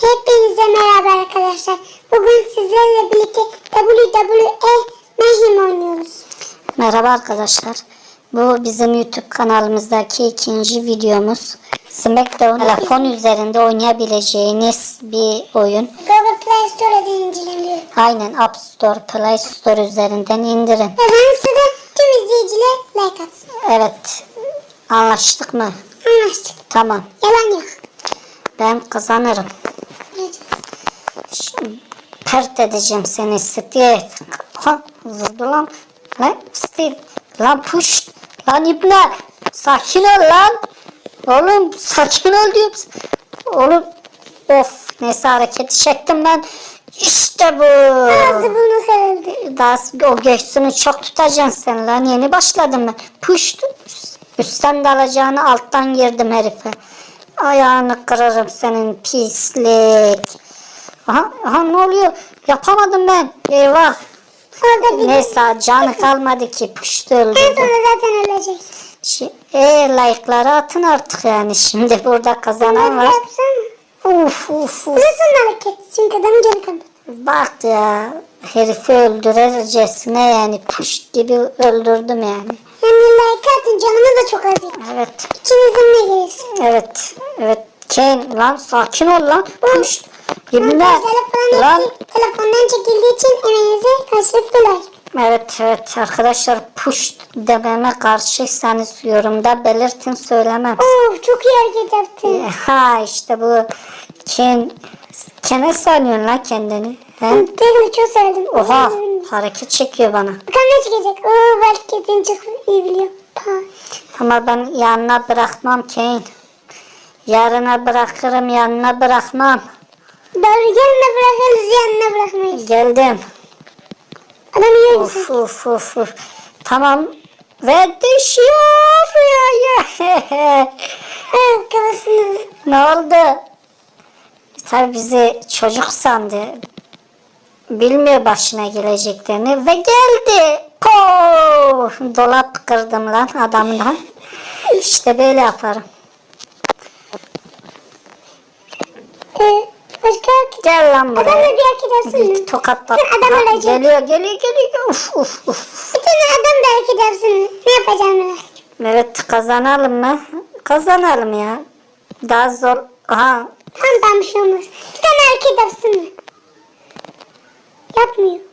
Hepinize merhaba arkadaşlar. Bugün sizlerle birlikte WWE Mayhem oynuyoruz. Merhaba arkadaşlar. Bu bizim YouTube kanalımızdaki ikinci videomuz. SmackDown telefon üzerinde oynayabileceğiniz bir oyun. Google Play Store'da inceleniyor. Aynen App Store, Play Store üzerinden indirin. Kazanırsa da tüm izleyiciler like atsın. Evet. Anlaştık mı? Anlaştık. Tamam. Yalan yok. Ben kazanırım. Şimdi pert edeceğim seni Steve. Ha, vurdu lan. Lan Steve. Lan push. Lan İbne. Sakin ol lan. Oğlum sakin ol diyorum. Oğlum. Of neyse hareketi çektim ben. İşte bu. Ağzı bunu kırıldı. Daha o göğsünü çok tutacaksın sen lan. Yeni başladım ben. Push. Üstten de alacağını alttan girdim herife. Ayağını kırarım senin pislik. Aha, aha ne oluyor? Yapamadım ben. Eyvah. Orada bir Neyse canı kalmadı ki. En öldürdü. sonra zaten ölecek. Şi- E like'ları atın artık yani. Şimdi burada kazanan var. Uf uf uf. Nasıl hareket? Çünkü adam canı kaldı. Bak ya. Herifi öldürürcesine yani puş gibi öldürdüm yani. Yani like atın canımız da çok az. Evet. İkinizin ne gelirse. Evet. Evet. Kane lan sakin ol lan. Puş. Yeminle. Lan. telefondan çekildiği için emeğinize karşılık dolar. Evet evet arkadaşlar push dememe karşıysanız yorumda belirtin söylemem. Of çok iyi hareket yaptı. Ha işte bu Ken Ken'e sanıyorsun lan kendini. He? Tekrar çok sevdim. Oha hareket çekiyor bana. Bakalım ne çıkacak? Oo belki kendini çok iyi biliyor. Ama ben yanına bırakmam Kane. Yarına bırakırım yanına bırakmam. Doğru yanına bırakırız yanına bırakmayız. Geldim. Adam iyi misin? Uf uf uf uf. Tamam. Ve düşüyor ya. Kafasını. Ne oldu? Tabii bizi çocuk sandı. Bilmiyor başına geleceklerini ve geldi. Dolap kırdım lan adamdan. İşte böyle yaparım. Ee, başka Gel lan buraya. Adamla bir hareket yapsın mı? Tokatla. Bir adam ölecek. Geliyor geliyor geliyor. Uf uf uf. Bir tane adam da yapsın mı? Ne yapacağım ettim. Evet kazanalım mı? Kazanalım ya. Daha zor. Aha. Tamam tamam bir şey olmaz. Bir tane yapsın mı? Yapmıyor.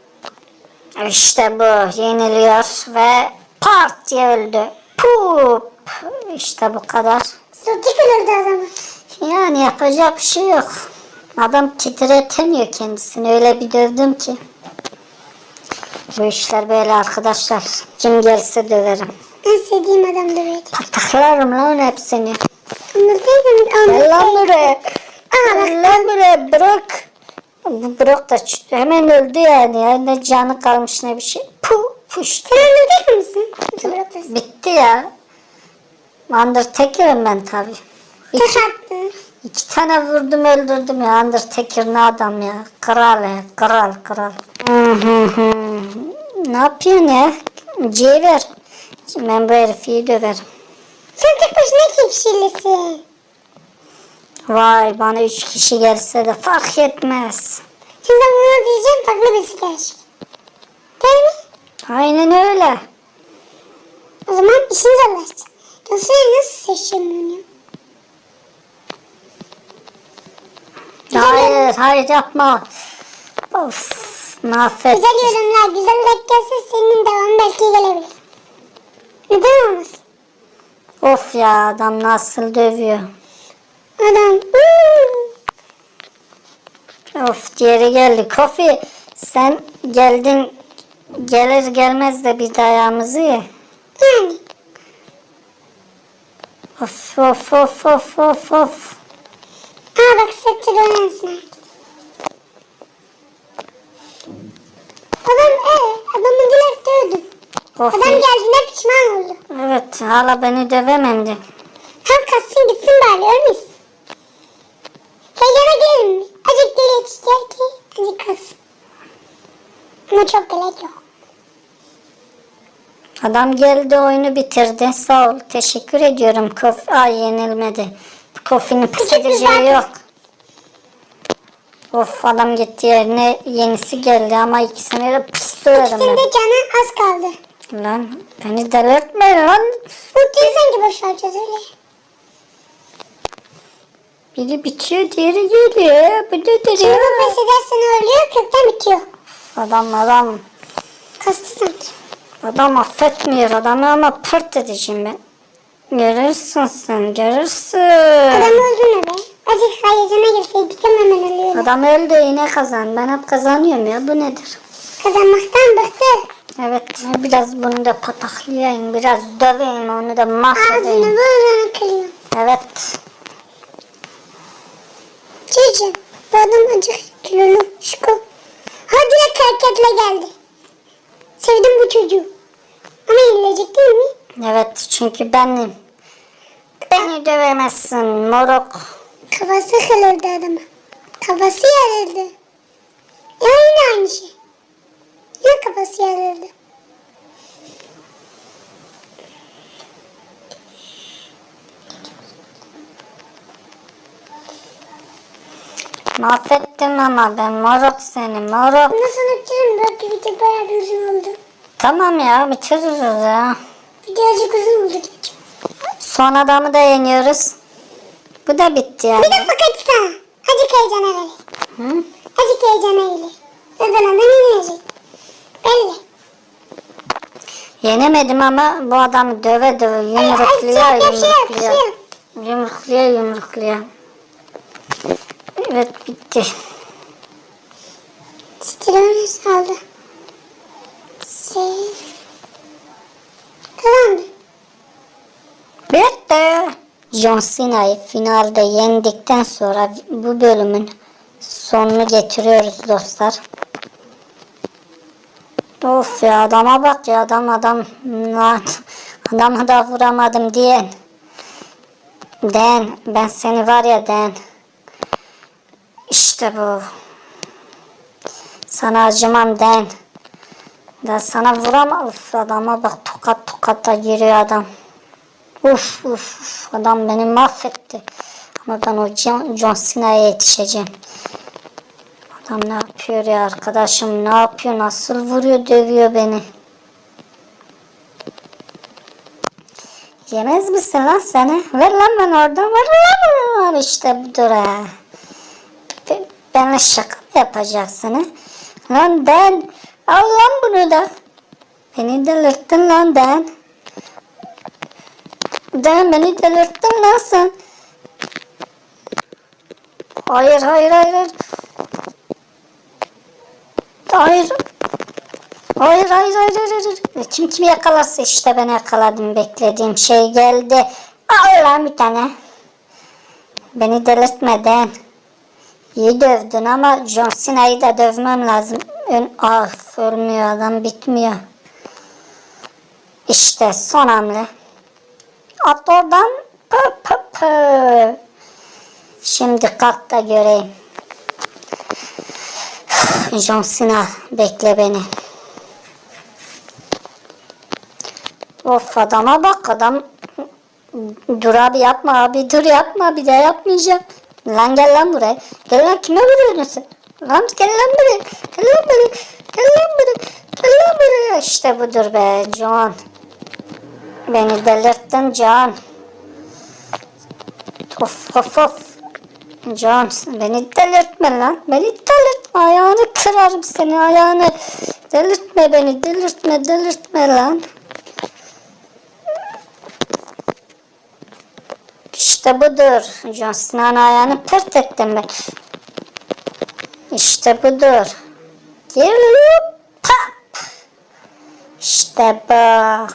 İşte bu yeniliyor ve part diye öldü. Pup. İşte bu kadar. Sucuk öldü adamı. Yani yapacak bir şey yok. Adam titretemiyor kendisini. Öyle bir dövdüm ki. Bu işler böyle arkadaşlar. Kim gelse döverim. En sevdiğim adam da böyle. Pataklarım lan hepsini. Anlatayım lan anlatayım. buraya. Lan buraya bırak. Bu bırak da hemen öldü yani. ya. Ne canı kalmış ne bir şey. Puh puştu. Sen? Dur bırakırsın. Bitti ya. Undertaker'ım ben tabii. Tek İki, iki tane vurdum öldürdüm ya. Undertaker ne adam ya. Kral ya. Kral kral. Ne yapıyorsun ya? C ver. Ben bu herifi döverim. Sen tek başına iki kişilisin. Vay bana üç kişi gelse de fark etmez. Şimdi bunu diyeceğim farklı birisi gelecek. Değil mi? Aynen öyle. O zaman işin zorlaşacak. Dosyayı nasıl seçeceğim ben? Hayır hayır yapma. Of mahvet. Güzel yorumlar, güzel like gelse senin devamı belki gelebilir. Neden olmasın? Of ya adam nasıl dövüyor. Adam. Of diğeri geldi. Kofi sen geldin gelir gelmez de bir dayağımızı ye. Yani. Of of of of of of. Aa bak sektör öğrensin. Adam e, adamı direkt dövdüm. Adam Kofi. geldiğine pişman oldu. Evet hala beni dövemendi. Tam kaçsın gitsin bari ölmesin. Yetiştiler ki azıcık kalsın. Ama çok gerek yok. Adam geldi oyunu bitirdi. Sağ ol. Teşekkür ediyorum. Kofi. Ay yenilmedi. Kofi'nin pis edeceği yok. Of adam gitti yerine yenisi geldi ama ikisine de pıs döverim İkisinde canı az kaldı. ben. Lan beni delirtme lan. Ultiyi sanki boşaltacağız öyle. Biri bitiyor diğeri geliyor. Bu Şimdi nedir bu ya? pes edersen ölüyor kökten bitiyor. Adam adam. Kastı sanki. Adam affetmiyor adamı ama pırt edeceğim ben. Görürsün sen görürsün. Adam öldürme be. Azıcık hayırcına girseydik hemen ölüyor. Adam öldü yine kazan. Ben hep kazanıyorum ya bu nedir? Kazanmaktan bıktı. Evet biraz bunu da pataklayayım. Biraz döveyim onu da Ağzını mahvedeyim. böyle kırıyor. Evet. Cici. Bu adam acık kilolu. Şuko. Ha direkt hareketle geldi. Sevdim bu çocuğu. Ama yenilecek değil mi? Evet çünkü benim. Beni dövemezsin moruk. Kafası kırıldı adamın. Kafası yarıldı. Ya yine aynı şey. Yine kafası yarıldı. Mahvettim ama ben moruk seni moruk. Bundan sonra bitirin. Belki video bayağı bir uzun oldu. Tamam ya bitiririz ya. Video azıcık uzun oldu. Son adamı da yeniyoruz. Bu da bitti yani. Bir de fakat sana. Hadi heyecana ver. Hı? Hadi heyecana gelir. Özel adam yenilecek. Belli. Yenemedim ama bu adamı döve döve yumrukluyor yumrukluyor. Yumrukluyor yumrukluyor. Evet bitti. Stilonu saldı. Şey. Kazandı. Bitti. John Cena'yı finalde yendikten sonra bu bölümün sonunu getiriyoruz dostlar. Of ya adama bak ya adam adam lan adamı da vuramadım diyen. Den ben seni var ya Den. İşte bu. Sana acımam Den. Da sana vuramam. Uf adama bak tokat tokat da giriyor adam. Uf uf adam beni mahvetti. Ama ben o John, John Cena'ya yetişeceğim. Adam ne yapıyor ya arkadaşım ne yapıyor nasıl vuruyor dövüyor beni. Yemez misin lan seni? Ver lan ben oradan ver lan işte budur ha. Benimle şaka mı yapacaksın ha? Lan ben al lan bunu da. Beni delirttin lan ben. Den beni delirttin lan sen. Hayır hayır hayır. hayır. Hayır. Hayır hayır hayır hayır. Kim kimi yakalarsa işte ben yakaladım beklediğim şey geldi. Al lan bir tane. Beni delirtmeden. İyi dövdün ama John Cena'yı da dövmem lazım. Ön, ah ölmüyor adam bitmiyor. İşte son hamle. At oradan. Pı pı pı. Şimdi kalk da göreyim. John Cena bekle beni. Of adama bak adam. Dur abi yapma abi dur yapma bir daha yapmayacağım. Lan gel lan buraya. Gel lan kime vuruyorsun sen? Lan gel lan buraya. Gel lan buraya. Gel lan buraya. Gel lan buraya. İşte budur be John. Beni delirttin Can. Of of of. Can beni delirtme lan. Beni delirtme. Ayağını kırarım seni ayağını. Delirtme beni delirtme delirtme lan. İşte budur. John ayağını pırt ettim ben. İşte budur. Gel pap. İşte bu.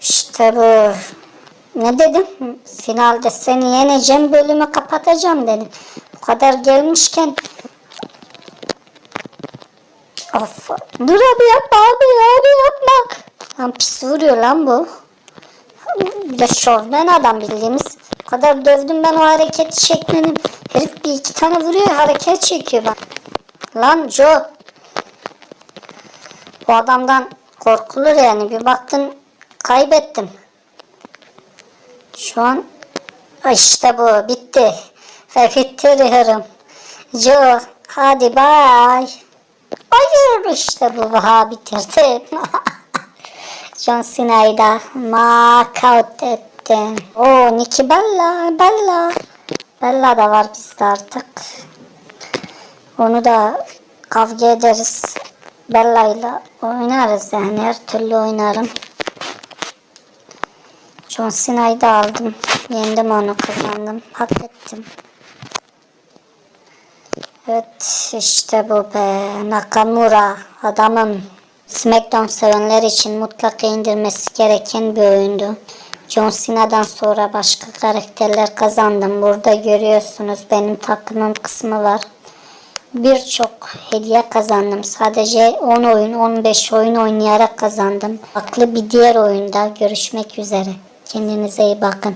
İşte bu. Ne dedim? Finalde seni yeneceğim, bölümü kapatacağım dedim. Bu kadar gelmişken Of. Dur abi yapma abi abi yapma. Lan pis vuruyor lan bu. Bir de şovmen adam bildiğimiz. Bu kadar dövdüm ben o hareketi çekmedim. Herif bir iki tane vuruyor hareket çekiyor bak. Lan Joe. Bu adamdan korkulur yani. Bir baktın kaybettim. Şu an işte bu bitti. Ve bitiriyorum. Joe hadi bay. Hayır işte bu vaha bitirdim. John Cena'yı da knockout ettim. Oo Nikki Bella, Bella. Bella da var bizde artık. Onu da kavga ederiz. Bella'yla oynarız yani her türlü oynarım. John Cena'yı da aldım. Yendim onu kazandım. Hak ettim. Evet işte bu be. Nakamura adamın Smackdown sevenler için mutlaka indirmesi gereken bir oyundu. John Cena'dan sonra başka karakterler kazandım. Burada görüyorsunuz benim takımım kısmı var. Birçok hediye kazandım. Sadece 10 oyun, 15 oyun oynayarak kazandım. Farklı bir diğer oyunda görüşmek üzere. Kendinize iyi bakın.